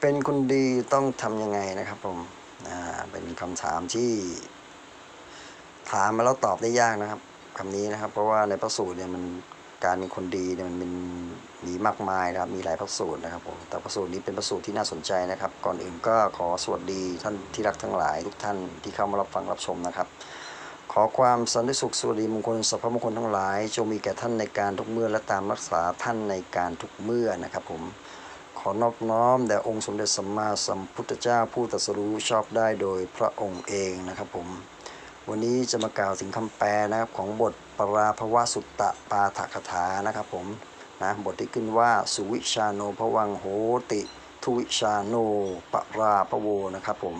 เป็นคนดีต้องทำยังไงนะครับผมเป็นคำถามที่ถามมาแล้วตอบได้ยากนะครับคำนี้นะครับ เพราะว่าในพระสูตรเนี่ยมันการเป็นคนดีเนี่ยมันเป็นมีมากมายนะครับ มีหลายพระสูตรนะครับผมแต่พระสูตรนี้เป็นพระสูตรที่น่าสนใจนะครับ ก่อนอื่นก็ขอสวัสดีท่านที่รักทั้งหลาย ทุกท่านที่เข้ามารับฟังรับชมนะครับ ขอความสันติสุขสวัสดีมงคลสัพพมงคลทั้งหลายจงมีแก่ท่านในการทุกเมื่อและตามรักษาท่านในการทุกเมื่อนะครับผม ขอนอบน้อมแด่องค์สมเด็จสัมมาสัมพุทธเจ้าผู้ตรัสรู้ชอบได้โดยพระองค์เองนะครับผม วันนี้จะมากล่าวถึงคำแปลนะครับของบทปราภวสุตตะปาฐกถานะครับผมนะบทที่ขึ้นว่าสุวิชาโนภวังโหติทุวิชาโนปราภโวนะครับผม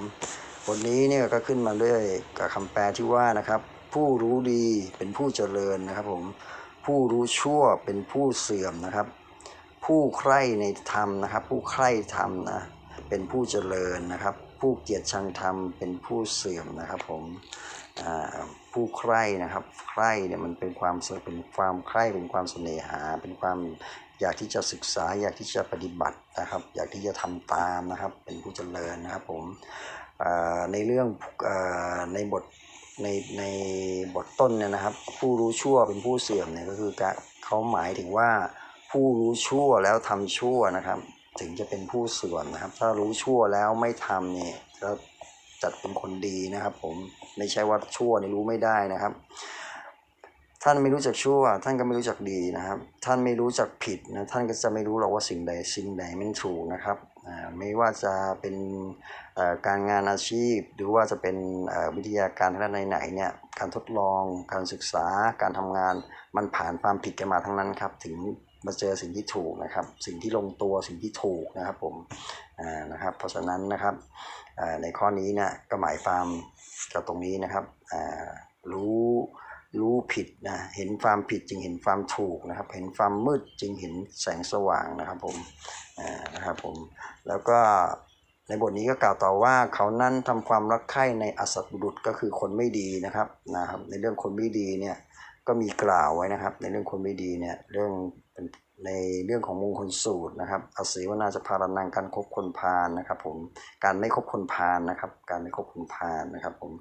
บทนี้เนี่ยก็ขึ้นมาด้วยกับคำแปลที่ว่านะครับ ผู้รู้ดีเป็นผู้เจริญนะครับผมผู้รู้ชั่วเป็นผู้เสื่อมนะครับ ผู้ใคร่ในธรรมนะครับ ผู้ใคร่ธรรมนะเป็นผู้เจริญนะครับ ผู้เกียรติชังธรรมเป็นผู้เสื่อมนะครับ ผมผู้ใคร่นะครับใคร่เนี่ยมันเป็นความเป็นความใคร่เป็นความเสน่หา เป็นความอยากที่จะศึกษาอยากที่จะปฏิบัตินะครับ อยากที่จะทำตามนะครับ เป็นผู้เจริญนะครับ ผมในเรื่องในบทในในบทต้นเนี่ยนะครับ ผู้รู้ชั่วเป็นผู้เสื่อมเนี่ยก็คือเขาหมายถึงว่า ผู้รู้ชั่วแล้วทำชั่วนะครับ ถึงจะเป็นผู้เสื่อมนะครับ ถ้ารู้ชั่วแล้วไม่ทำเนี่ยก็จัดเป็นคนดีนะครับ ผมไม่ใช่ว่าชั่วนี่รู้ไม่ได้นะครับ ท่านไม่รู้จักชั่ว ท่านก็ไม่รู้จักดีนะครับ ท่านไม่รู้จักผิดนะท่านก็จะไม่รู้หรอกว่าสิ่งใดสิ่งใดมันถูกนะครับไม่ว่าจะเป็นการงานอาชีพ หรือว่าจะเป็นวิทยาการทางด้านไหนๆเนี่ยการทดลองการศึกษาการทำงานมันผ่านความผิดกันมาทั้งนั้นครับถึง มาเจอสิ่งที่ถูกนะครับ สิ่งที่ลงตัวสิ่งที่ถูกนะครับผมอ่านะครับ เพราะฉะนั้นนะครับในข้อนี้นี่ยก็หมายความกับตรงนี้นะครับรู้รู้ผิดนะเห็นความผิดจึงเห็นความถูกนะครับ เห็นความมืดจึงเห็นแสงสว่างนะครับผมนะครับผมแล้วก็ในบทนี้ก็กล่าวต่อว่าเขานั้นทำความรักใคร่ในอสัตบุรุษก็คือคนไม่ดีนะครับนะครับ ในเรื่องคนไม่ดีเนี่ย ก็มีกล่าวไว้นะครับ ในเรื่องคนไม่ดีเนี่ยเรื่องเป็นในเรื่องของมงคลสูตรนะครับอสีวนาจะพารนังการคบคนพาลนะครับผมการไม่คบคนพาลนะครับ การไม่คบคนพาลนะครับผม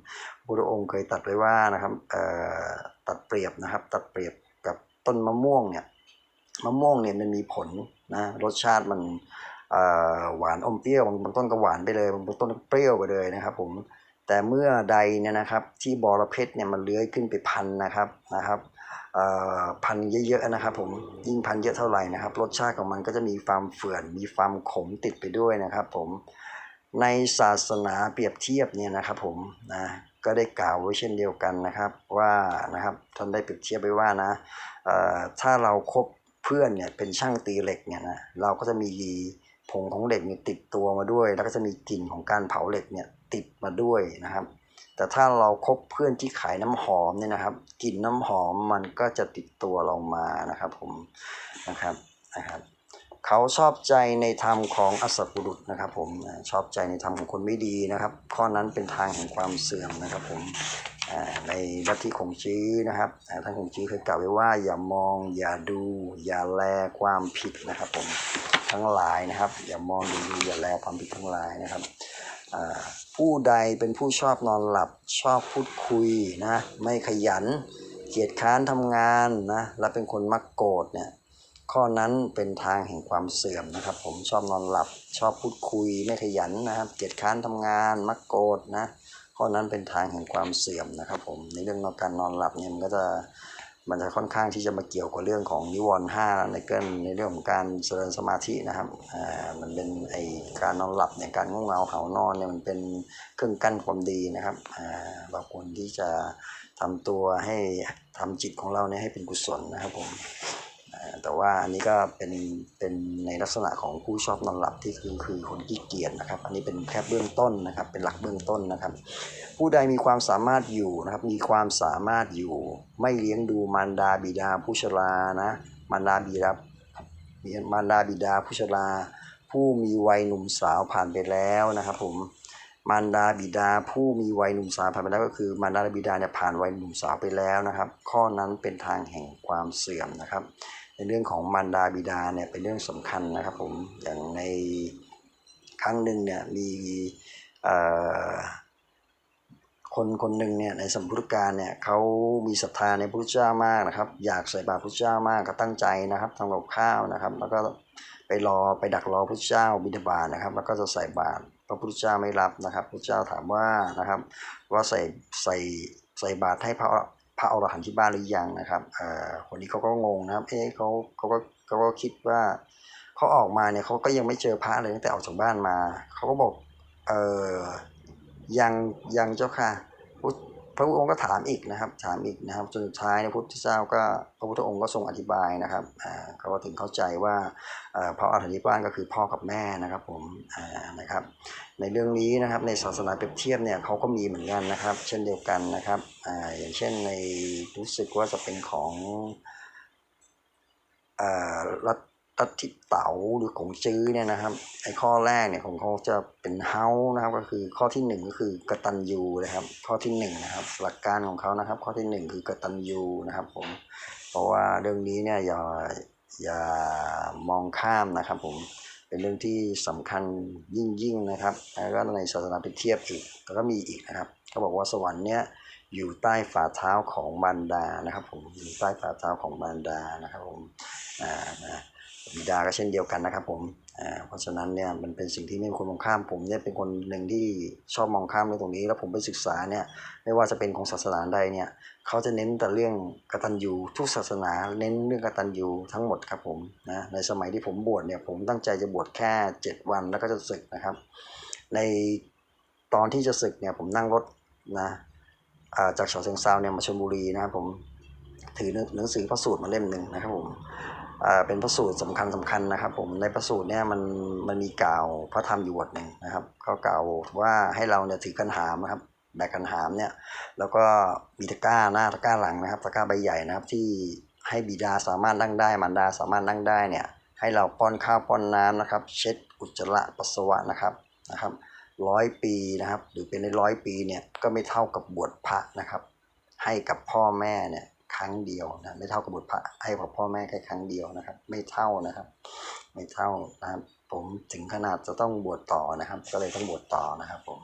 พระองค์เคยตัดไว้ว่านะครับเอ่อตัดเปรียบนะครับ ตัดเปรียบกับต้นมะม่วงเนี่ยมะม่วงเนี่ยมันมีผลนะรสชาติมันเอ่อหวานอมเปรี้ยวบางต้นก็หวานไปเลยบางต้นเปรี้ยวไปเลยนะครับ ผม แต่เมื่อใดเนี่ยนะครับที่บอระเพ็ดเนี่ยมันเลื้อยขึ้นไปพันนะครับนะครับพันเยอะๆนะครับผมยิ่งพันเยอะเท่าไหร่นะครับ รสชาติของมันก็จะมีความเฝื่อนมีความขมติดไปด้วยนะครับ ผมในศาสนาเปรียบเทียบเนี่ยนะครับผมนะก็ได้กล่าวไว้เช่นเดียวกันนะครับว่านะครับท่านได้เปรียบเทียบไว้ว่านะถ้าเราคบเพื่อนเนี่ยเป็นช่างตีเหล็กเนี่ยนะเราก็จะมี ผงของเหล็กเนี่ยติดตัวมาด้วย แล้วก็จะมีกลิ่นของการเผาเหล็กเนี่ยติดมาด้วยนะครับ แต่ถ้าเราคบเพื่อนที่ขายน้ำหอมเนี่ยนะครับกลิ่นน้ำหอมมันก็จะติดตัวเรามานะครับ ผมนะครับนะครับเขาชอบใจในธรรมของอสัตบุรุษนะครับ ผมชอบใจในธรรมของคนไม่ดีนะครับ ข้อนั้นเป็นทางแห่งความเสื่อมนะครับ ผมในลัทธิของชี้นะครับท่านของชี้เคยกล่าวไว้ว่าอย่ามองอย่าดู อย่าแลความผิดนะครับผม ทั้งหลายนะครับ อย่ามองดูอย่าแลความผิดทั้งหลายนะครับผู้ใดเป็นผู้ชอบนอนหลับชอบพูดคุยนะ ไม่ขยัน เกียจค้านทำงานนะและเป็นคนมักโกรธเนี่ยข้อนั้นเป็นทางแห่งความเสื่อมนะครับ ผมชอบนอนหลับ ชอบพูดคุย ไม่ขยันนะครับ เกียจค้านทำงาน มักโกรธนะข้อนั้นเป็นทางแห่งความเสื่อมนะครับ ผมในเรื่องของการนอนหลับเนี่ยมันก็จะ มันจะค่อนข้างที่จะมาเกี่ยวกับเรื่องของนิวรณ์ห้าในเกินในเรื่องของการเจริญสมาธินะครับอ่ามันเป็นไอการนอนหลับเนี่ยการง่วงเหงาเหานอนเนี่ยมันเป็นเครื่องกั้นความดีนะครับอ่าเราควรที่จะทำตัวให้ทำจิตของเราเนี่ยให้เป็นกุศลนะครับผม แต่ว่าอันนี้ก็เป็นเป็นในลักษณะของผู้ชอบนอนหลับที่คือคือคนขี้เกียจนะครับ อันนี้เป็นแค่เบื้องต้นนะครับ เป็นหลักเบื้องต้นนะครับ ผู้ใดมีความสามารถอยู่นะครับ มีความสามารถอยู่ ไม่เลี้ยงดูมารดาบิดาผู้ชรานะมารดาบิดามารดาบิดาผู้ชรา ผู้มีวัยหนุ่มสาวผ่านไปแล้วนะครับผมมารดาบิดาผู้มีวัยหนุ่มสาวผ่านไปแล้วก็คือมารดาบิดาเนี่ยผ่านวัยหนุ่มสาวไปแล้วนะครับ ข้อนั้นเป็นทางแห่งความเสื่อมนะครับ ในเรื่องของมารดาบิดาเนี่ยเป็นเรื่องสำคัญนะครับผมอย่างในครั้งหนึ่งเนี่ยมีคนคนหนึ่งเนี่ยในสมพุทธการเนี่ยเขามีศรัทธาในพระพุทธเจ้ามากนะครับ อยากใส่บาตรพระพุทธเจ้ามากก็ตั้งใจนะครับทำกับข้าวนะครับ แล้วก็ไปรอไปดักรอพระพุทธเจ้าบิณฑบาตนะครับ แล้วก็จะใส่บาตรพระพุทธเจ้าไม่รับนะครับพระพุทธเจ้าถามว่านะครับ ว่าใส่ใส่ใส่บาตรให้พระ พระอรหันต์ที่บ้านหรือยังนะครับอ่อคนนี้เขาก็งงนะครับ เอ๊ะเขาเขาก็เขาก็คิดว่าเขาออกมาเนี่ยเขาก็ยังไม่เจอพระเลยตั้งแต่ออกจากบ้านมา เขาก็บอก เออยังยังเจ้าค่ะ พระพุทธองค์ก็ถามอีกนะครับ ถามอีกนะครับจนสุดท้ายพระพุทธเจ้าก็พระพุทธองค์ก็ทรงอธิบายนะครับเขาก็ถึงเข้าใจว่าเพระอรหันต์ที่บ้านก็คือพ่อกับแม่นะครับผมนะครับ ในเรื่องนี้นะครับในศาสนาเปรียบเทียบเนี่ยเขาก็มีเหมือนกันนะครับ เช่นเดียวกันนะครับออย่างเช่นในรู้สึกว่าจะเป็นของอรัฐ รัฐทิเต๋าหรือของจื้อเนี่ยนะครับไอ้ข้อแรกเนี่ยของเขาจะเป็นเฮานะครับ ก็คือข้อที่หนึ่งก็คือกตัญญูนะครับ ข้อที่หนึ่งนะครับ หลักการของเขานะครับ ข้อที่หนึ่งคือกตัญญูนะครับ ผมเพราะว่าเรื่องนี้เนี่ยอย่าอย่ามองข้ามนะครับผมเป็นเรื่องที่สำคัญยิ่งยิ่งนะครับแล้วก็ในศาสนาเปรียบเทียบอีกแล้วก็มีอีกนะครับเขาบอกว่าสวรรค์เนี้ยอยู่ใต้ฝ่าเท้าของมารดานะครับ ผมอยู่ใต้ฝ่าเท้าของมารดานะครับผมอ่านะ บิดาก็เช่นเดียวกันนะครับ ผมอ่าเพราะฉะนั้นเนี่ยมันเป็นสิ่งที่ไม่ควรมองข้ามผมเนี่ยเป็นคนหนึ่งที่ชอบมองข้ามเรื่องตรงนี้ แล้วผมไปศึกษาเนี่ยไม่ว่าจะเป็นของศาสนาใดเนี่ยเขาจะเน้นแต่เรื่องกตัญญูทุกศาสนาเน้นเรื่องกตัญญูทั้งหมดครับผมนะในสมัยที่ผมบวชเนี่ยผมตั้งใจจะบวชแค่เจ็ดวันแล้วก็จะศึกนะครับ ในตอนที่จะศึกเนี่ยผมนั่งรถนะอ่าจากฉะเชิงเซาเนี่ยมาชลบุรีนะครับผมถือหนังสือพระสูตรมาเล่มหนึ่งนะครับผม เป็นพระสูตรสำคัญสำคัญนะครับ ผมในพระสูตรเนี่ยมันมันมีกล่าวพระธรรมอยู่บทหนึ่งนะครับเขากล่าวว่าให้เราเนี่ยถือกันหามนะครับแบกกันหามเนี่ยแล้วก็มีตะกร้าหน้าตะกร้าหลังนะครับตะกร้าใบใหญ่นะครับที่ให้บิดาสามารถนั่งได้มารดาสามารถนั่งได้เนี่ยให้เราป้อนข้าวป้อนน้ำนะครับ เช็ดอุจจาระปัสสาวะนะครับนะครับร้อยปีนะครับ หรือเป็นในร้อยปีเนี่ยก็ไม่เท่ากับบวชพระนะครับ ให้กับพ่อแม่เนี่ย ครั้งเดียวนะไม่เท่ากับบวชพระให้กับพ่อแม่แค่ครั้งเดียวนะครับ ไม่เท่านะครับ ไม่เท่านะครับ ผมถึงขนาดจะต้องบวชต่อนะครับ ก็เลยต้องบวชต่อนะครับ ผม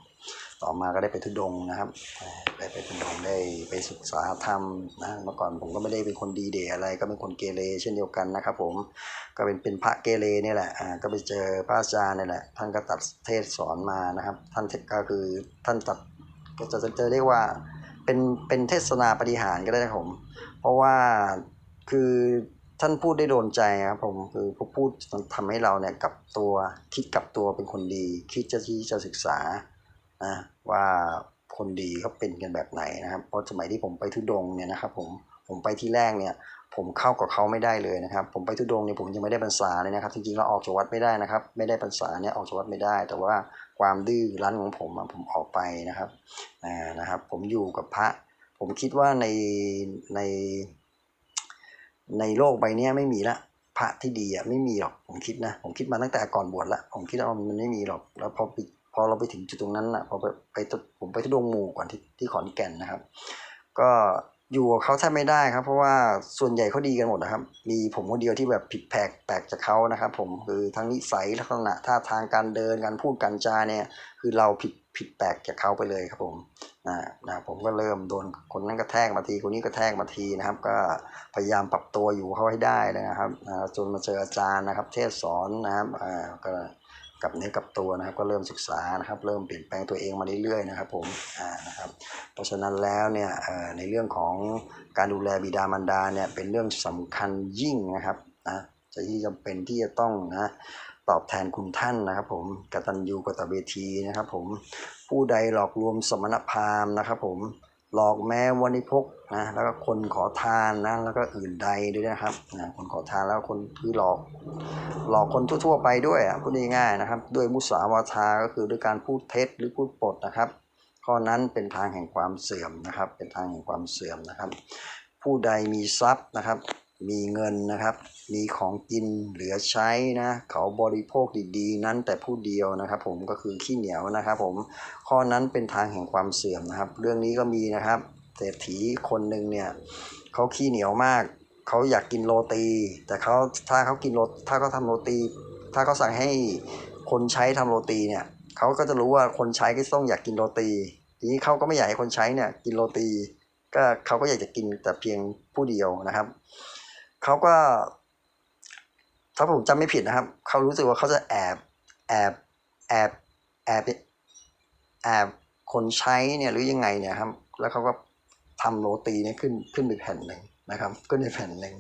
ต่อมาก็ได้ไปทุดงนะครับได้ไปทุดงได้ไปศึกษาธรรมนะเมื่อก่อนผมก็ไม่ได้เป็นคนดีเดอะไร ก็เป็นคนเกเรเช่นเดียวกันนะครับ ผมก็เป็นเป็นพระเกเรนี่แหละอ่าก็ไปเจอพระอาจารย์นี่แหละท่านก็ตัดเทศสอนมานะครับ ท่านก็คือท่านตัดก็จะจะเรียกว่า เป็นเป็นเทศนาปฏิหารก็ได้ครับผม เพราะว่าคือท่านพูดได้โดนใจครับผมคือพพูดทำให้เราเนี่ยกลับตัวคิดกลับตัวเป็นคนดี คิดจะที่จะศึกษานะว่าคนดีเขาเป็นกันแบบไหนนะครับ เพราะสมัยที่ผมไปทุดงเนี่ยนะครับผมผมไปที่แรกเนี่ย ผมเข้ากับเขาไม่ได้เลยนะครับ ผมไปทุดงเนี่ยผมยังไม่ได้บรรษาเลยนะครับจริงๆแล้วออกจากวัดไม่ได้นะครับ ไม่ได้บรรษาเนี่ยออกจากวัดไม่ได้ แต่ว่า ความดื้อรั้นของผมผมออกไปนะครับนะครับ ผมอยู่กับพระ ผมคิดว่าในใน ในโลกใบนี้ไม่มีละพระที่ดีอะไม่มีหรอกผมคิดนะ ผมคิดมาตั้งแต่ก่อนบวชละผมคิดว่ามันไม่มีหรอก แล้วพอพอเราไปถึงจุดตรงนั้นอะพอไปไปผมไปทุดงหมู่ก่อนที่ที่ขอนแก่นนะครับ ก็ อยู่กับเขาแทบไม่ได้ครับ เพราะว่าส่วนใหญ่เขาดีกันหมดนะครับ มีผมคนเดียวที่แบบผิดแผกแปลกจากเขานะครับ ผมคือทั้งนิสัยลักษณะท่าทางการเดินการพูดการจาเนี่ย คือเราผิดผิดแปลกจากเขาไปเลยครับผมนะนะผมก็เริ่มโดนคนนั้นกระแทกมาทีคนนี้กระแทกมาทีนะครับ ก็พยายามปรับตัวอยู่เขาให้ได้นะครับจนมาเจออาจารย์นะครับ เทศสอนนะครับอ่าก็ กับเนื้อกับตัวนะครับ ก็เริ่มศึกษานะครับ เริ่มเปลี่ยนแปลงตัวเองมาเรื่อยๆนะครับผมอ่านะครับเพราะฉะนั้นแล้วเนี่ยในเรื่องของการดูแลบิดามารดาเนี่ยเป็นเรื่องสำคัญยิ่งนะครับนะจะที่จำเป็นที่จะต้องนะตอบแทนคุณท่านนะครับ ผมกตัญญูกตเวทีนะครับ ผมผู้ใดหลอกลวงสมณพราหมณ์นะครับ ผม หลอกแม้วันิพกนะแล้วก็คนขอทานนะแล้วก็อื่นใดด้วยนะครับนะคนขอทานแล้วคนคือหลอก หลอกคนทั่ว ๆ ไปด้วยอะพูดง่ายๆนะครับ ด้วยมุสาวาทาก็คือด้วยการพูดเท็จหรือพูดปดนะครับ ข้อนั้นเป็นทางแห่งความเสื่อมนะครับ เป็นทางแห่งความเสื่อมนะครับ ผู้ใดมีทรัพย์นะครับ มีเงินนะครับ มีของกินเหลือใช้นะ เขาบริโภคดีๆ นั้นแต่ผู้เดียวนะครับ ผมก็คือขี้เหนียวนะครับ ผมข้อนั้นเป็นทางแห่งความเสื่อมนะครับ เรื่องนี้ก็มีนะครับเศรษฐีคนหนึ่งเนี่ยเขาขี้เหนียวมากเขาอยากกินโรตี แต่เขาถ้าเขากินโรถ้าเขาทำโรตี ถ้าเขาสั่งให้คนใช้ทำโรตีเนี่ยเขาก็จะรู้ว่าคนใช้ก็ต้องอยากกินโรตี ทีนี้เขาก็ไม่อยากให้คนใช้เนี่ยกินโรตี ก็เขาก็อยากจะกินแต่เพียงผู้เดียวนะครับ เขาก็ ถ้าผมจำไม่ผิดนะครับ เขารู้สึกว่าเขาจะแอบแอบแอบแอบแอบคนใช้เนี่ยหรือยังไงเนี่ยครับ แล้วเขาก็ทำโรตีเนี่ยขึ้นขึ้นไปแผ่นหนึ่งนะครับ ขึ้นไปแผ่นหนึ่ง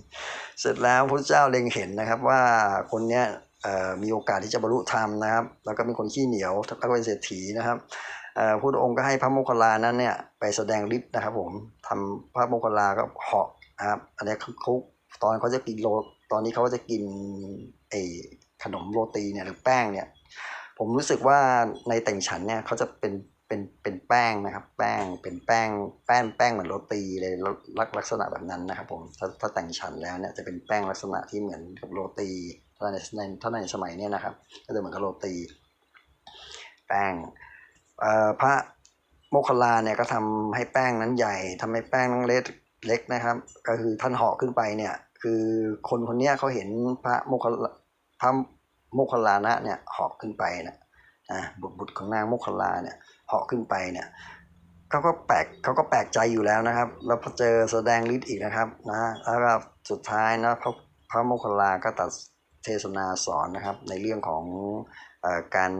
เสร็จแล้วพระเจ้าเล็งเห็นนะครับว่าคนเนี้ยมีโอกาสที่จะบรรลุธรรมนะครับ แล้วก็เป็นคนขี้เหนียวแล้วก็เป็นเศรษฐีนะครับพระองค์ก็ให้พระโมคคัลลานั้นเนี่ยไปแสดงฤทธิ์นะครับผมทำพระโมคคัลลาก็เหาะนะครับอันนี้เขาเขา ตอนเขาจะกินโรตอนนี้เขาจะกินไอขนมโรตีเนี่ยหรือแป้งเนี่ย ผมรู้สึกว่าในแต่งฉันเนี่ยเขาจะเป็นเป็นเป็นแป้งนะครับ แป้งเป็นแป้งแป้งแป้งเหมือนโรตีเลยลักลักษณะแบบนั้นนะครับผมถ้าถ้าแต่งฉันแล้วเนี่ยจะเป็นแป้งลักษณะที่เหมือนกับโรตีถ้าในในถ้าในสมัยเนี้นะครับ ก็จะเหมือนกับโรตี แป้งเอ่อพระโมคคัลลาเนี่ยก็ทำให้แป้งนั้นใหญ่ทำให้แป้งนั้นเล็ก เล็กนะครับ ก็คือท่านเหาะขึ้นไปเนี่ย คือคนคนนี้เขาเห็นพระโมคคัลพระโมคคัลลานะเนี่ยเหาะขึ้นไปนะนะบุตรบุตรของนางโมคคัลลาเนี่ยเหาะขึ้นไปเนี่ยเขาก็แปลกเขาก็แปลกใจอยู่แล้วนะครับ แล้วพอเจอแสดงฤทธิ์อีกนะครับนะแล้วก็สุดท้ายนะพระพระโมคคัลลาก็ตัดเทศนาสอนนะครับ ในเรื่องของ การ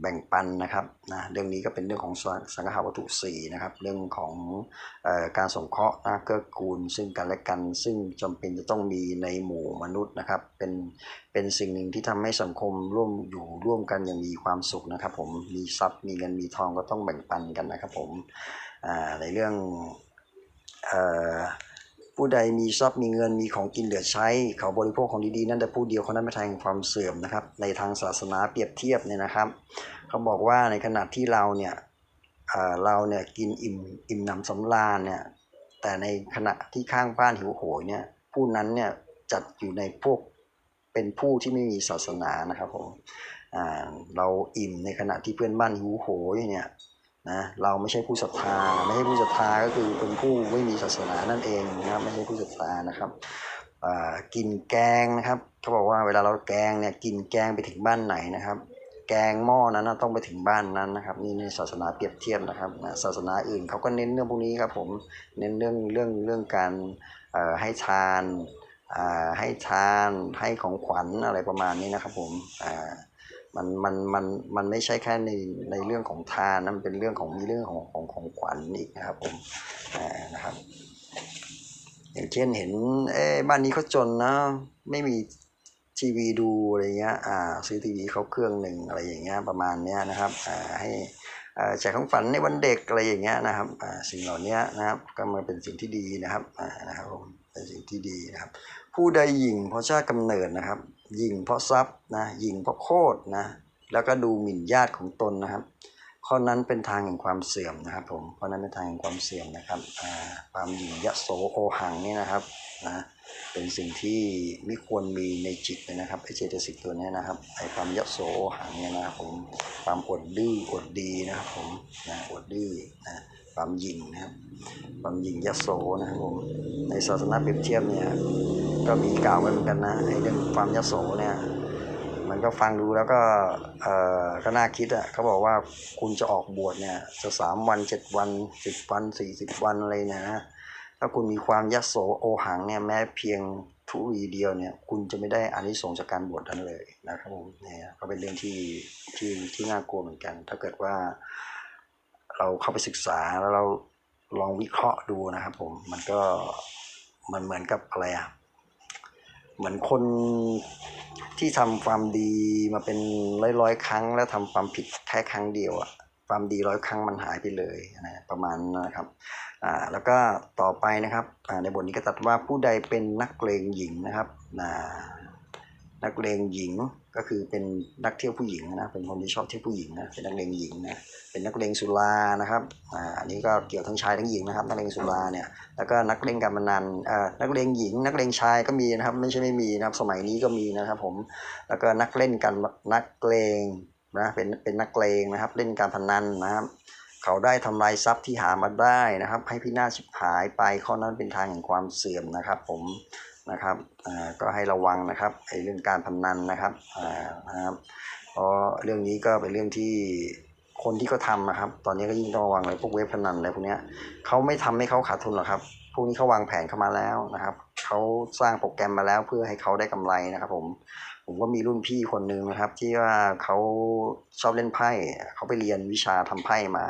แบ่งปันนะครับนะเรื่องนี้ก็เป็นเรื่องของสังสังฆาวัตถุสี่นะครับเรื่องของอการสงเคราะห์นะเกื้อกูลซึ่งกันและกันซึ่งจำเป็นจะต้องมีในหมู่มนุษย์นะครับเป็นเป็นสิ่งหนึ่งที่ทำให้สังคมร่วมอยู่ร่วมกันอย่างมีความสุขนะครับ ผมมีทรัพย์มีเงินมีทองก็ต้องแบ่งปันกันนะครับผมในเรื่องอ ผู้ใดมีทรัพย์มีเงินมีของกินเหลือใช้ เขาบริโภคของดีๆ นั่นแต่ผู้เดียวเขานั้นไม่ทางความเสื่อมนะครับ ในทางศาสนาเปรียบเทียบเนี่ยนะครับ เขาบอกว่าในขณะที่เราเนี่ยเราเนี่ยกินอิ่มอิ่มหนำสำราญเนี่ยแต่ในขณะที่ข้างบ้านหิวโหยเนี่ยผู้นั้นเนี่ยจัดอยู่ในพวกเป็นผู้ที่ไม่มีศาสนานะครับผมเราอิ่มในขณะที่เพื่อนบ้านหิวโหยเนี่ย นะเราไม่ใช่ผู้ศรัทธา ไม่ใช่ผู้ศรัทธาก็คือเป็นผู้ไม่มีศาสนานั่นเองนะครับไม่ใช่ผู้ศรัทธานะครับกินแกงนะครับเขาบอกว่าเวลาเราแกงเนี่ยกินแกงไปถึงบ้านไหนนะครับ แกงหม้อนั้นต้องไปถึงบ้านนั้นนะครับนี่ในศาสนาเปรียบเทียบนะครับศาสนาอื่นเขาก็เน้นเรื่องพวกนี้ครับผมเน้นเรื่องเรื่องเรื่องการให้ทานให้ทานให้ของขวัญอะไรประมาณนี้นะครับผมอ่า มันมันมันมันไม่ใช่แค่ในในเรื่องของทานนะมันเป็นเรื่องของมีเรื่องของของของขวัญอีกนะครับผมอ่านะครับ อย่างเช่นเห็น เอ้บ้านนี้เขาจนนะ ไม่มีทีวีดูอะไรเงี้ยอ่าซื้อทีวีเขาเครื่องหนึ่งอะไรอย่างเงี้ยประมาณเนี้ยนะครับอ่าให้อ่าแจกของฝันในวันเด็กอะไรอย่างเงี้ยนะครับอ่าสิ่งเหล่านี้นะครับก็มาเป็นสิ่งที่ดีนะครับอ่านะครับผมเป็นสิ่งที่ดีนะครับ ผู้ใดหยิ่งเพราะชาติกำเนิดนะครับ ยิงเพราะทรัพย์นะยิงเพราะโคตรนะแล้วก็ดูหมิ่นญาติของตนนะครับ ข้อนั้นเป็นทางแห่งความเสื่อมนะครับผมข้อนั้นเป็นทางแห่งความเสื่อมนะครับความหยิ่งยโสโอหังนี่นะครับนะเป็นสิ่งที่ไม่ควรมีในจิตเลยนะครับไอเจตสิกตัวนี้นะครับไอความยโสโอหังเนี่ยนะครับผมความอดดื้ออดดีนะครับผมนะอดดื้อนะ ความหยิ่งนะครับ ความหยิ่งยโสนะครับผมในศาสนาเปรียบเทียบเนี่ยก็มีกล่าวไว้เหมือนกันนะไอ้เรื่องความยโสเนี่ยมันก็ฟังดูแล้วก็เออก็น่าคิดอะเขาบอกว่าคุณจะออกบวชเนี่ยจะสามวันเจ็ดวันสิบวันสี่สิบวันอะไรเนี่ยนะถ้าคุณมีความยโสโอหังเนี่ยแม้เพียงทุรีเดียวเนี่ยคุณจะไม่ได้อานิสงส์จากการบวชนั้นเลยนะครับผมเนี่ยก็เป็นเรื่องที่ที่ที่น่ากลัวเหมือนกัน ถ้าเกิดว่า เราเข้าไปศึกษาแล้วเราลองวิเคราะห์ดูนะครับผมมันก็มันเหมือนกับอะไรอะเหมือนคนที่ทำความดีมาเป็นร้อยร้อยๆครั้ง แล้วทำความผิดแค่ครั้งเดียวอะความดีร้อยครั้งมันหายไปเลยนะประมาณนะครับอ่าแล้วก็ต่อไปนะครับอ่าในบทนี้ก็ตัดว่าผู้ใดเป็นนักเลงหญิงนะครับอ่านักเลงหญิง ก็คือเป็นนักเที่ยวผู้หญิงนะ เป็นคนที่ชอบเที่ยวผู้หญิงนะ เป็นนักเลงหญิงนะ เป็นนักเลงสุรานะครับ อ่า อันนี้ก็เกี่ยวทั้งชายทั้งหญิงนะครับ นักเลงสุราเนี่ย แล้วก็นักเล่นการพนันอ่อนักเลงหญิง นักเลงชายก็มีนะครับ ไม่ใช่ไม่มีนะครับ สมัยนี้ก็มีนะครับผม แล้วก็นักเล่นกันนักเลงนะ เป็น เป็นนักเลงนะครับ เล่นการพนันนะครับ เขาได้ทำลายทรัพย์ที่หามาได้นะครับ ให้พินาศชิบหายไป ข้อนั้นเป็นทางแห่งความเสื่อมนะครับ ผม นะครับอ่าก็ให้ระวังนะครับไอ้เรื่องการพนันนะครับอ่านะครับเพราะเรื่องนี้ก็เป็นเรื่องที่คนที่เขาทำนะครับ ตอนนี้ก็ยิ่งต้องระวังเลยพวกเว็บพนันอะไรพวกเนี้ยเขาไม่ทำให้เขาขาดทุนหรอกครับ พวกนี้เขาวางแผนเข้ามาแล้วนะครับเขาสร้างโปรแกรมมาแล้วเพื่อให้เขาได้กำไรนะครับ ผม ผมก็มีรุ่นพี่คนหนึ่งนะครับ ที่ว่าเขาชอบเล่นไพ่เขาไปเรียนวิชาทำไพ่มา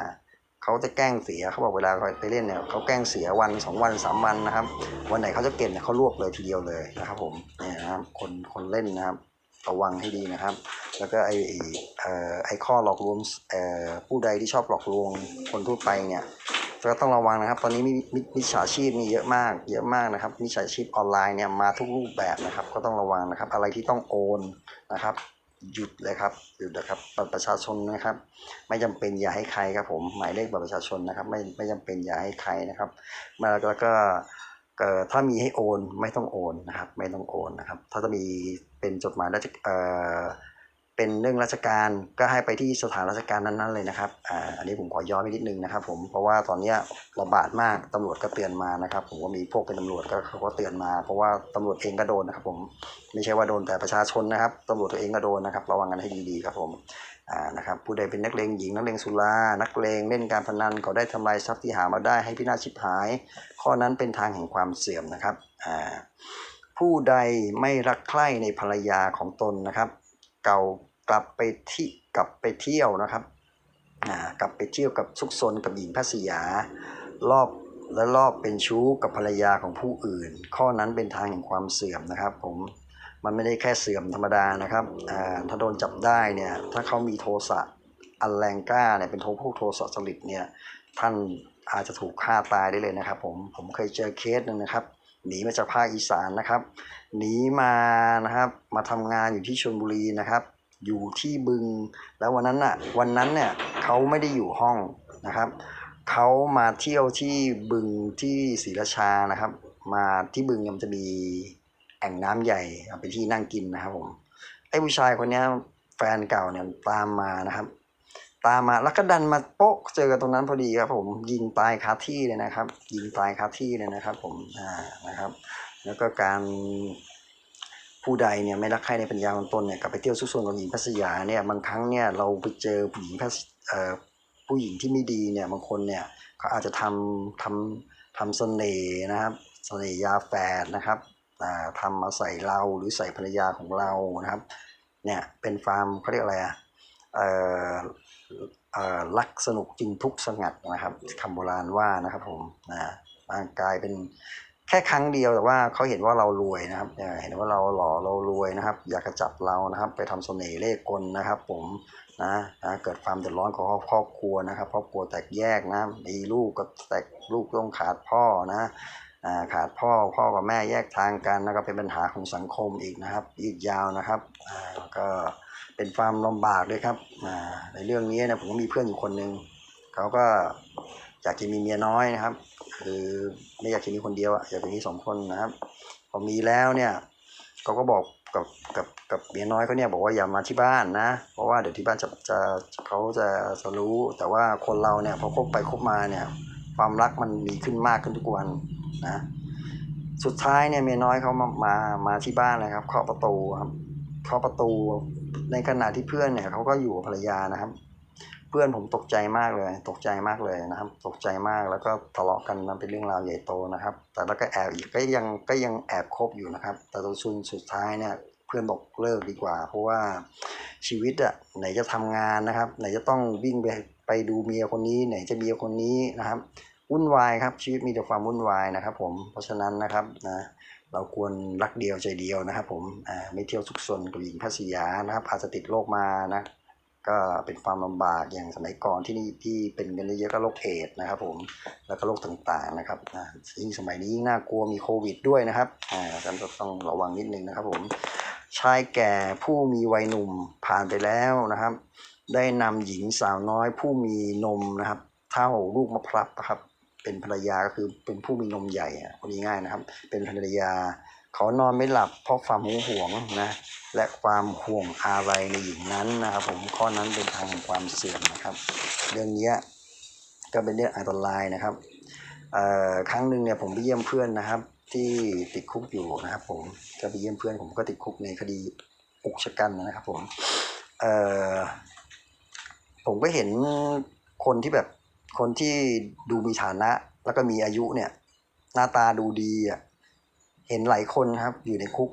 เขาจะแกล้งเสียเขาบอกเวลาไปเล่นเนี่ยเขาแกล้งเสียวันสองวันสามวันนะครับ วันไหนเขาจะเก็บเนี่ยเขารวบเลยทีเดียวเลยนะครับ ผมเนี่ยนะครับคนคนเล่นนะครับระวังให้ดีนะครับ แล้วก็ไอไอไอข้อหลอกลวงผู้ใดที่ชอบหลอกลวงคนทั่วไปเนี่ยก็ต้องระวังนะครับ ตอนนี้มีมิมิจฉาชีพมีเยอะมาก เยอะมากนะครับมิจฉาชีพออนไลน์เนี่ยมาทุกรูปแบบนะครับ ก็ต้องระวังนะครับ อะไรที่ต้องโอนนะครับ หยุดเลยครับหยุดนะครับบัตรประชาชนนะครับ ไม่จำเป็นอย่าให้ใครครับผมหมายเลขบัตรประชาชนนะครับ ไม่ไม่จำเป็นอย่าให้ใครนะครับมาแล้วก็ถ้ามีให้โอนไม่ต้องโอนนะครับ ไม่ต้องโอนนะครับ ถ้าจะมีเป็นจดหมายราชเอ่อ เป็นเรื่องราชการก็ให้ไปที่สถานราชการนั้นๆเลยนะครับอ่าอันนี้ผมขอย้อนไปนิดนึงนะครับ ผมเพราะว่าตอนเนี้ยระบาดมากตำรวจก็เตือนมานะครับ ผมก็มีพวกเป็นตำรวจก็เขาก็เตือนมา เพราะว่าตำรวจเองก็โดนนะครับ ผมไม่ใช่ว่าโดนแต่ประชาชนนะครับตำรวจตัวเองก็โดนนะครับระวังกันให้ดีๆครับผมอ่านะครับผู้ใดเป็นนักเลงหญิงนักเลงสุรานักเลงเล่นการพนันก็ได้ทำลายทรัพย์ที่หามาได้ให้พินาศชิบหาย ข้อนั้นเป็นทางแห่งความเสื่อมนะครับอ่าผู้ใดไม่รักใคร่ในภรรยาของตนนะครับ เก่า กลับไปที่กลับไปเที่ยวนะครับกลับไปเที่ยวกับซุกซนกับหญิงพัสยารอบและรอบเป็นชู้กับภรรยาของผู้อื่น ข้อนั้นเป็นทางแห่งความเสื่อมนะครับ ผมมันไม่ได้แค่เสื่อมธรรมดานะครับถ้าโดนจับได้เนี่ยถ้าเขามีโทสะอันแรงกล้าเนี่ยเป็นโทพวกโทสะสลิดเนี่ยท่านอาจจะถูกฆ่าตายได้เลยนะครับ ผมผมเคยเจอเคสหนึ่งนะครับหนีมาจากภาคอีสานนะครับหนีมานะครับ มาทำงานอยู่ที่ชลบุรีนะครับ อยู่ที่บึง แล้ววันนั้นน่ะวันนั้นเนี่ยเขาไม่ได้อยู่ห้องนะครับเขามาเที่ยวที่บึงที่ศรีราชานะครับ มาที่บึงยมันจะมีแอ่งน้ำใหญ่เป็นที่นั่งกินนะครับผมไอ้ผู้ชายคนนี้แฟนเก่าเนี่ยตามมานะครับ ตามมาแล้วก็ดันมาโป๊ะเจอกันตรงนั้นพอดีครับผมยิงตายคาที่เลยนะครับ ยิงตายคาที่เลยนะครับ ผมอ่านะครับ แล้วก็การ ผู้ใดเนี่ยไม่รักใครในปัญญาของตนเนี่ยกลับไปเที่ยวซุกซนกับหญิงพัสยาเนี่ยบางครั้งเนี่ยเราไปเจอผู้หญิงพัสผู้หญิงที่ไม่ดีเนี่ยบางคนเนี่ยเขาอาจจะทำทำทำเสน่ห์นะครับเสน่ห์ยาแฝดนะครับอ่ทำมาใส่เราหรือใส่ภรรยาของเรานะครับเนี่ยเป็นฟาร์มเขาเรียกอะไรอะเอ่อเอ่อรักสนุกจริงทุกข์สงัดนะครับคำโบราณว่านะครับผมนะร่างกายเป็น แค่ครั้งเดียวแต่ว่าเขาเห็นว่าเรารวยนะครับเห็นว่าเราหล่อเรารวยนะครับ อยากจะจับเรานะครับ ไปทำเสน่ห์เล่กลนะครับ ผมนะนะเกิดความเดือดร้อนของครอบครัวนะครับครอบครัวแตกแยกนะมีลูกก็แตกลูกต้องขาดพ่อนะขาดพ่อพ่อกับแม่แยกทางกันนะครับเป็นปัญหาของสังคมอีกนะครับอีกยาวนะครับก็เป็นความลำบากเลยครับในเรื่องนี้นะผมก็มีเพื่อนอยู่คนหนึ่งเขาก็ อยากจะมีเมียน้อยนะครับ คือไม่อยากจะมีคนเดียวอะอยากจะมีสองคนนะครับ พอมีแล้วเนี่ยเขาก็บอกกับกับกับเมียน้อยเขาเนี่ยบอกว่าอย่ามาที่บ้านนะ เพราะว่าเดี๋ยวที่บ้านจะจะเขาจะจะรู้ แต่ว่าคนเราเนี่ยพอคบไปคบมาเนี่ย ความรักมันมีขึ้นมากขึ้นทุกวันนะ สุดท้ายเนี่ยเมียน้อยเขามามามาที่บ้านเลยครับเคาะประตูครับเคาะประตูในขณะที่เพื่อนเนี่ยเขาก็อยู่กับภรรยานะครับ เพื่อนผมตกใจมากเลย ตกใจมากเลยนะครับ ตกใจมากแล้วก็ทะเลาะกันมันเป็นเรื่องราวใหญ่โตนะครับ แต่แล้วก็แอบอีกก็ยังก็ยังแอบคบอยู่นะครับ แต่ตอนสุดสุดท้ายเนี่ยเพื่อนบอกเลิกดีกว่า เพราะว่าชีวิตอะไหนจะทำงานนะครับ ไหนจะต้องวิ่งไปไปดูเมียคนนี้ไหนจะเมียคนนี้นะครับวุ่นวายครับชีวิตมีแต่ความวุ่นวายนะครับ ผมเพราะฉะนั้นนะครับนะเราควรรักเดียวใจเดียวนะครับ ผมไม่เที่ยวซุกซนกับหญิงพัสยานะครับอาจจะติดโรคมานะ ก็เป็นความลำบากอย่างสมัยก่อนที่นี่ที่เป็นกันเยอะๆก็โรคเอดส์นะครับผมแล้วก็โรคต่างๆนะครับอ่ายิ่งสมัยนี้ยิ่งน่ากลัวมีโควิดด้วยนะครับอ่าดังนั้นต้องระวังนิดนึงนะครับผมชายแก่ผู้มีวัยหนุ่มผ่านไปแล้วนะครับ ได้นำหญิงสาวน้อยผู้มีนมนะครับ เท่าลูกมะพร้าวนะครับเป็นภรรยาก็คือเป็นผู้มีนมใหญ่อะพูดง่ายนะครับ เป็นภรรยา เขานอนไม่หลับเพราะความหึงหวงนะและความห่วงอะไรในหญิงนั้นนะครับ ผมข้อนั้นเป็นทางแห่งความเสื่อมนะครับ เรื่องเนี้ยก็เป็นเรื่องอันตรายนะครับครั้งหนึ่งเนี่ยผมไปเยี่ยมเพื่อนนะครับ ที่ติดคุกอยู่นะครับ ผมก็ไปเยี่ยมเพื่อนผมก็ติดคุกในคดีอุกชะกันนะครับ ผมเออผมก็เห็นคนที่แบบคนที่ดูมีฐานะ แล้วก็มีอายุเนี่ย หน้าตาดูดีอะ เห็นหลายคนครับ อยู่ในคุก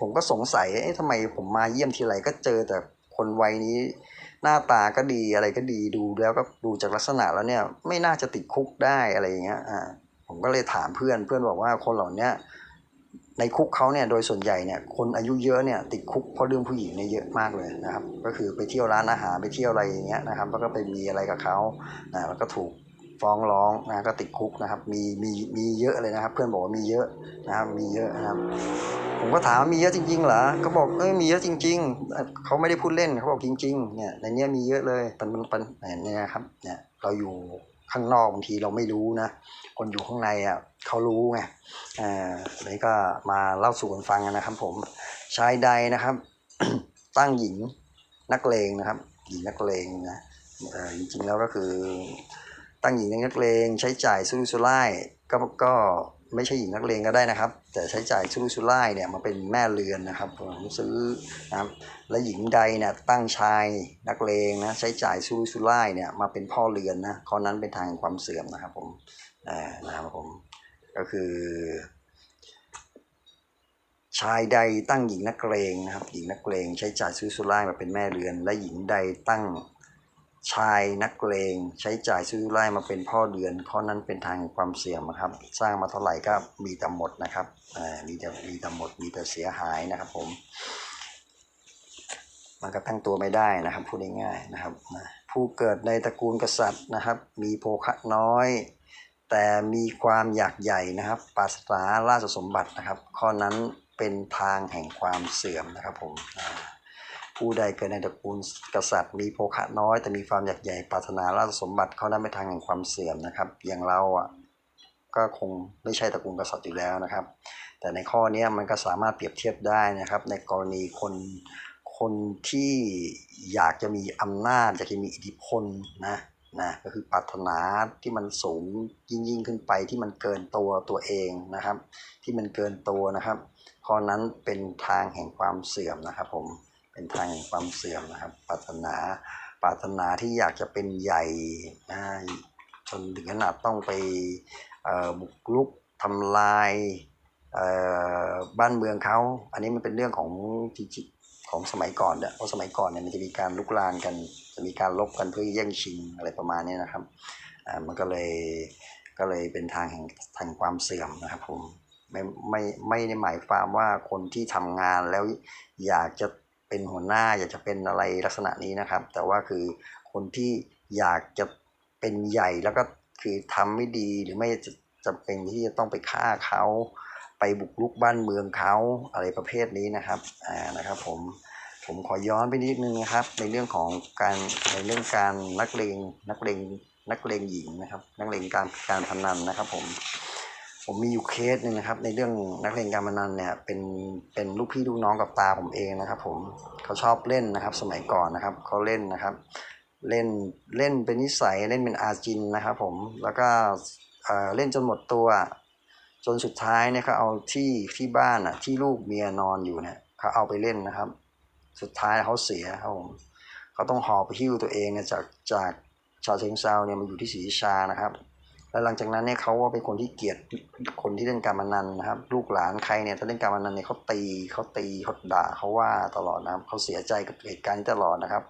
ผมก็สงสัยเอ๊ะทำไมผมมาเยี่ยมทีไรก็เจอแต่คนวัยนี้หน้าตาก็ดีอะไรก็ดีดูแล้วก็ดูจากลักษณะแล้วเนี่ย ไม่น่าจะติดคุกได้อะไรอย่างเงี้ยอ่าผมก็เลยถามเพื่อนเพื่อนบอกว่าคนเหล่านี้ในคุกเขาเนี่ยโดยส่วนใหญ่เนี่ยคนอายุเยอะเนี่ยติดคุกเพราะเรื่องผู้หญิงเนี่ยเยอะมากเลยนะครับ ก็คือไปเที่ยวร้านอาหารไปเที่ยวอะไรอย่างเงี้ยนะครับแล้วก็ไปมีอะไรกับเขานะแล้วก็ถูก ฟ้องร้องนะก็ติดคุกนะครับ มีมีมีเยอะเลยนะครับ เพื่อนบอกว่ามีเยอะนะครับมีเยอะนะครับ ผมก็ถามมีเยอะจริง ๆ เหรอก็บอกเอ้ยมีเยอะจริง ๆเขาไม่ได้พูดเล่นเขาบอกจริง ๆ เนี่ยในเนี้ยมีเยอะเลยปันปันปันเนี่ยนะครับเนี่ยเราอยู่ข้างนอกบางทีเราไม่รู้นะ คนอยู่ข้างในอะเขารู้ไงอ่าอันนี้ก็มาเล่าสู่กันฟังนะครับ ผมชายใดนะครับ ตั้งหญิงนักเลงนะครับ หญิงนักเลงนะเอ่จริงๆแล้วก็คือ ตั้งหญิงนักเลงใช้จ่ายสุรุ่ยสุร่ายก็ก็ไม่ใช่หญิงนักเลงก็ได้นะครับ แต่ใช้จ่ายสุรุ่ยสุร่ายเนี่ยมาเป็นแม่เรือนนะครับผมซื้อนะครับและหญิงใดเนี่ยตั้งชายนักเลงนะใช้จ่ายสุรุ่ยสุร่ายเนี่ยมาเป็นพ่อเรือนนะข้อนั้นเป็นทางแห่งความเสื่อมนะครับผมอ่านะครับผมก็คือชายใดตั้งหญิงนักเลงนะครับ หญิงนักเลงใช้จ่ายซื้อสุร่ายมาเป็นแม่เรือน และหญิงใดตั้ง ชายนักเลงใช้จ่ายซื้อสุร่มาเป็นพ่อเรือน ข้อนั้นเป็นทางความเสี่ยงนะครับ สร้างมาเท่าไหร่ก็มีแต่หมดนะครับอ่ามีแต่มีแต่หมดมีแต่เสียหายนะครับ ผม มันก็ตั้งตัวไม่ได้นะครับพูดง่ายๆนะครับ ผู้เกิดในตระกูลกษัตริย์นะครับ มีโภคะน้อย แต่มีความอยากใหญ่นะครับปรารถนาราชสมบัตินะครับ ข้อนั้นเป็นทางแห่งความเสื่อมนะครับ ผม ผู้ใดเกิดในตระกูลกษัตริย์ มีโภคะน้อย แต่มีความอยากใหญ่ปรารถนาราชสมบัติเข้อนั้นเป็นทางแห่งความเสื่อมนะครับ อย่างเราอะก็คงไม่ใช่ตระกูลกษัตริย์อยู่แล้วนะครับ แต่ในข้อนี้มันก็สามารถเปรียบเทียบได้นะครับ ในกรณีคนคนที่อยากจะมีอำนาจอยากจะมีอิทธิพลนะนะก็คือปรารถนาที่มันสูงยิ่งยิ่งขึ้นไปที่มันเกินตัวตัวเองนะครับ ที่มันเกินตัวนะครับข้อนั้นเป็นทางแห่งความเสื่อมนะครับผม เป็นทางแห่งความเสื่อมนะครับ ปรารถนาปรารถนาที่อยากจะเป็นใหญ่นะจนถึงขนาดต้องไปบุกรุกทำลายบ้านเมืองเขา อันนี้มันเป็นเรื่องของจริงของสมัยก่อนเนี่ยเพราะสมัยก่อนเนี่ยมันจะมีการลุกลานกัน จะมีการลบกันเพื่อแย่งชิงอะไรประมาณนี้นะครับอ่ามันก็เลยก็เลยเป็นทางแห่งทางความเสื่อมนะครับผมไม่ไม่ไม่ได้หมายความว่าคนที่ทำงานแล้วอยากจะ เป็นหัวหน้าอยากจะเป็นอะไรลักษณะนี้นะครับ แต่ว่าคือคนที่อยากจะเป็นใหญ่แล้วก็คือทำไม่ดีหรือไม่จะจำเป็นที่จะต้องไปฆ่าเขาไปบุกรุกบ้านเมืองเขาอะไรประเภทนี้นะครับอ่านะครับผมผมขอย้อนไปนิดนึงนะครับ ในเรื่องของการในเรื่องการนักเลงนักเลงนักเลงหญิงนะครับ นักเลงการการพนันนะครับผม ผมมีอยู่เคสหนึ่งนะครับ ในเรื่องนักเลงการพนันเนี่ยเป็นเป็นลูกพี่ลูกน้องกับตาผมเองนะครับ ผมเขาชอบเล่นนะครับ สมัยก่อนนะครับเขาเล่นนะครับ เล่นเล่นเป็นนิสัยเล่นเป็นอาจินนะครับ ผมแล้วก็เอ่อเล่นจนหมดตัว จนสุดท้ายเนี่ยเขาเอาที่ที่บ้านอะที่ลูกเมียนอนอยู่เนี่ยเขาเอาไปเล่นนะครับ สุดท้ายเขาเสียครับผมเขาต้องหอบไปหิ้วตัวเองเนี่ยจากจากชาเชิงเซาเนี่ยมาอยู่ที่ศรีราชานะครับ แล้วหลังจากนั้นเนี่ยเขาก็เป็นคนที่เกลียดคนที่เล่นการพนันนะครับ ลูกหลานใครเนี่ยถ้าเล่นการพนันเนี่ยเขาตีเขาตีเขาด่าเขาว่าตลอดนะครับเขาเสียใจกับเหตุการณ์นี้ตลอดนะครับ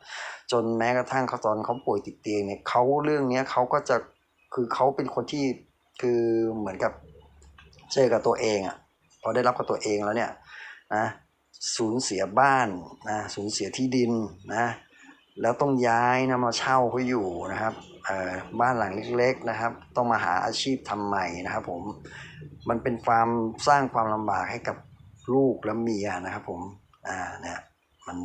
จนแม้กระทั่งเขาตอนเขาป่วยติดเตียงเนี่ยเขาเรื่องเนี้ยเขาก็จะคือเขาเป็นคนที่คือเหมือนกับเจอกับตัวเองอะพอได้รับกับตัวเองแล้วเนี่ยนะสูญเสียบ้านนะสูญเสียที่ดินนะแล้วต้องย้ายนะมาเช่าเขาอยู่นะครับ บ้านหลังเล็กๆนะครับ ต้องมาหาอาชีพทำใหม่นะครับ ผมมันเป็นความสร้างความลำบากให้กับลูกและเมียนะครับ ผมอ่าเนี่ยมัน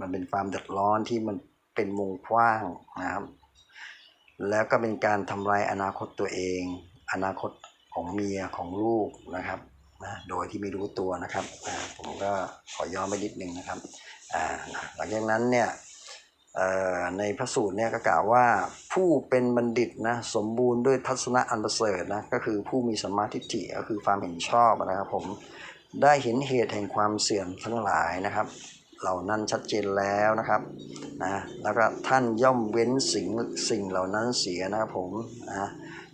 มันเป็นความเดือดร้อนที่มันเป็นวงกว้างนะครับ แล้วก็เป็นการทำลายอนาคตตัวเอง อนาคตของเมียของลูกนะครับนะโดยที่ไม่รู้ตัวนะครับผมก็ขอย้อนไปนิดนึงนะครับอ่าหลังจากนั้นเนี่ย ในพระสูตรเนี่ยก็กล่าวว่าผู้เป็นบัณฑิตนะสมบูรณ์ด้วยทัศนะอันประเสริฐนะก็คือผู้มีสัมมาทิฏฐิก็คือความเห็นชอบนะครับผมได้เห็นเหตุแห่งความเสื่อมทั้งหลายนะครับ เหล่านั้นชัดเจนแล้วนะครับนะแล้วก็ท่านย่อมเว้นสิ่งสิ่งเหล่านั้นเสียนะครับผมนะ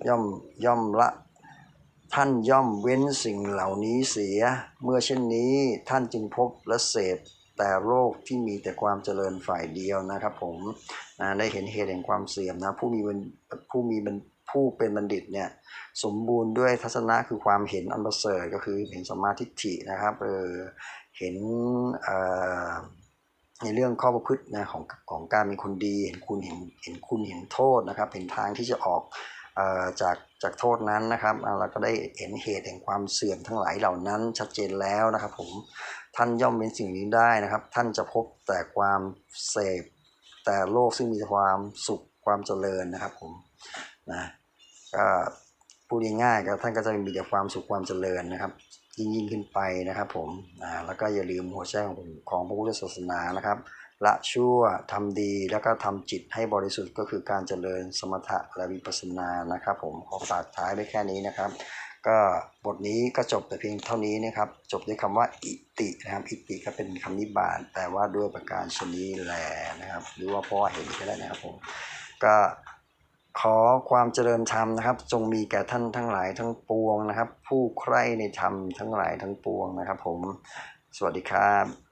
ย่อมย่อมละท่านย่อมเว้นสิ่งเหล่านี้เสีย เมื่อเช่นนี้ท่านจึงพบและเสพ แต่โลกที่มีแต่ความเจริญฝ่ายเดียวนะครับ ผมนะได้เห็นเหตุแห่งความเสื่อมนะผู้มีบัณผู้มีบัณผู้เป็นบัณฑิตเนี่ยสมบูรณ์ด้วยทัศนะคือความเห็นอันประเสริฐก็คือเห็นสมมาทิฐินะครับเออเห็นเอ่อในเรื่องข้อประพฤตินะของของการเป็นคนดีเห็นคุณเห็นเห็นคุณเห็นโทษนะครับเห็นทางที่จะออก จากจากโทษนั้นนะครับเราก็ได้เห็นเหตุแห่งความเสื่อมทั้งหลายเหล่านั้นชัดเจนแล้วนะครับผมท่านย่อมเป็นสิ่งนี้ได้นะครับ ท่านจะพบแต่ความเสพแต่โลกซึ่งมีความสุขความเจริญนะครับผมนะก็พูดง่ายๆก็ท่านก็จะมีแต่ความสุขความเจริญนะครับ ยิ่งยิ่งขึ้นไปนะครับผมอ่าแล้วก็อย่าลืมหัวใจของของพระพุทธศาสนานะครับ ละชั่วทำดีแล้วก็ทำจิตให้บริสุทธิ์ก็คือการเจริญสมถะและวิปัสสนานะครับ ผมขอฝากท้ายไว้แค่นี้นะครับ ก็บทนี้ก็จบแต่เพียงเท่านี้นะครับ จบด้วยคำว่าอิตินะครับอิติก็เป็นคำนิบาตแปลว่าด้วยประการชนีแลนะครับ หรือว่าเพราะว่าเห็นก็ได้นะครับผมก็ขอความเจริญธรรมนะครับ จงมีแก่ท่านทั้งหลายทั้งปวงนะครับ ผู้ใคร่ในธรรมทั้งหลายทั้งปวงนะครับ ผมสวัสดีครับ